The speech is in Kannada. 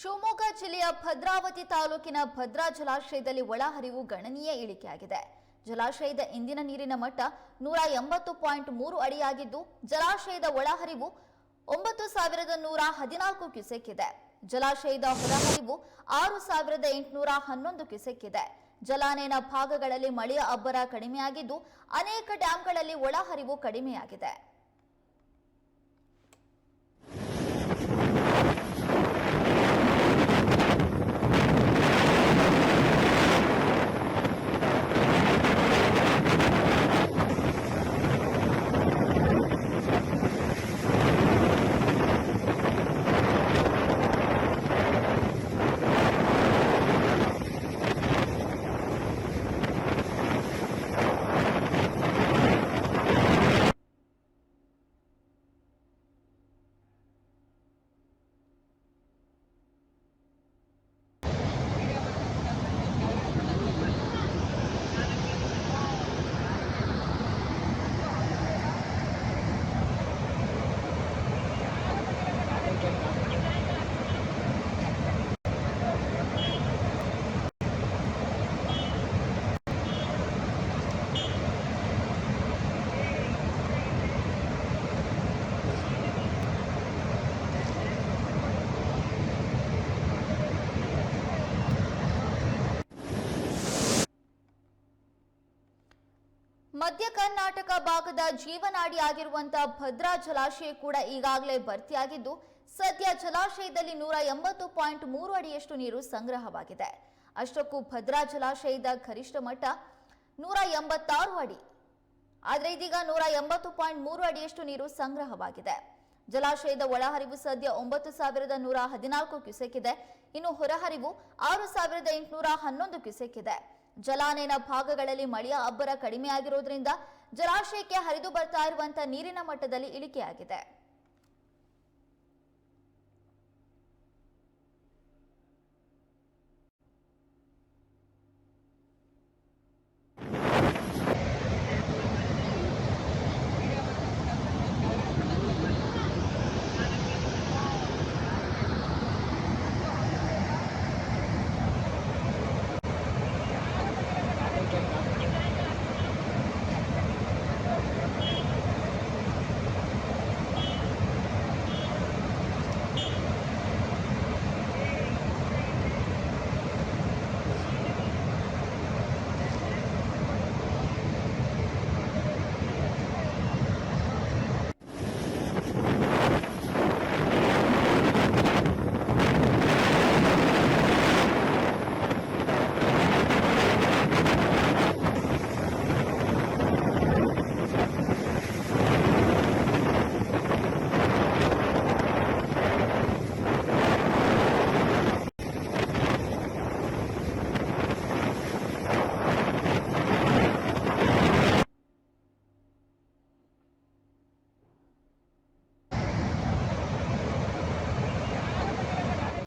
ಶಿವಮೊಗ್ಗ ಜಿಲ್ಲೆಯ ಭದ್ರಾವತಿ ತಾಲೂಕಿನ ಭದ್ರಾ ಜಲಾಶಯದಲ್ಲಿ ಒಳಹರಿವು ಗಣನೀಯ ಇಳಿಕೆಯಾಗಿದೆ. ಜಲಾಶಯದ ಇಂದಿನ ನೀರಿನ ಮಟ್ಟ ನೂರ ಎಂಬತ್ತು ಪಾಯಿಂಟ್ ಮೂರು ಅಡಿಯಾಗಿದ್ದು, ಜಲಾಶಯದ ಒಳಹರಿವು ಒಂಬತ್ತು ಸಾವಿರದ ನೂರ ಹದಿನಾಲ್ಕು ಕ್ಯುಸೆಕ್ ಇದೆ ಜಲಾಶಯದ ಹೊರಹರಿವು ಆರು ಸಾವಿರದ ಎಂಟುನೂರ ಹನ್ನೊಂದು ಕ್ಯುಸೆಕ್ ಇದೆ ಜಲಾನಯನ ಭಾಗಗಳಲ್ಲಿ ಮಳೆಯ ಅಬ್ಬರ ಕಡಿಮೆಯಾಗಿದ್ದು, ಅನೇಕ ಡ್ಯಾಂಗಳಲ್ಲಿ ಒಳಹರಿವು ಕಡಿಮೆಯಾಗಿದೆ. ಮಧ್ಯ ಕರ್ನಾಟಕ ಭಾಗದ ಜೀವನಾಡಿ ಆಗಿರುವಂತಹ ಭದ್ರಾ ಜಲಾಶಯ ಕೂಡ ಈಗಾಗಲೇ ಭರ್ತಿಯಾಗಿದ್ದು, ಸದ್ಯ ಜಲಾಶಯದಲ್ಲಿ ನೂರ ಎಂಬತ್ತು ಪಾಯಿಂಟ್ ಮೂರು ಅಡಿಯಷ್ಟು ನೀರು ಸಂಗ್ರಹವಾಗಿದೆ. ಅಷ್ಟಕ್ಕೂ ಭದ್ರಾ ಜಲಾಶಯದ ಗರಿಷ್ಠ ಮಟ್ಟ ನೂರ ಎಂಬತ್ತಾರು ಅಡಿ. ಆದರೆ ಇದೀಗ ನೂರ ಎಂಬತ್ತು ಪಾಯಿಂಟ್ ಮೂರು ಅಡಿಯಷ್ಟು ನೀರು ಸಂಗ್ರಹವಾಗಿದೆ. ಜಲಾಶಯದ ಒಳಹರಿವು ಸದ್ಯ ಒಂಬತ್ತು ಸಾವಿರದ ನೂರ ಹದಿನಾಲ್ಕು ಕ್ಯೂಸೆಕ್ ಇದೆ. ಇನ್ನು ಹೊರಹರಿವು ಆರು ಸಾವಿರದ ಎಂಟುನೂರ ಹನ್ನೊಂದು ಕ್ಯೂಸೆಕ್ ಇದೆ. ಜಲಾನಯನ ಭಾಗಗಳಲ್ಲಿ ಮಳೆಯ ಅಬ್ಬರ ಕಡಿಮೆಯಾಗಿರುವುದರಿಂದ ಜಲಾಶಯಕ್ಕೆ ಹರಿದು ಬರ್ತಾ ಇರುವಂತಹ ನೀರಿನ ಮಟ್ಟದಲ್ಲಿ ಇಳಿಕೆಯಾಗಿದೆ.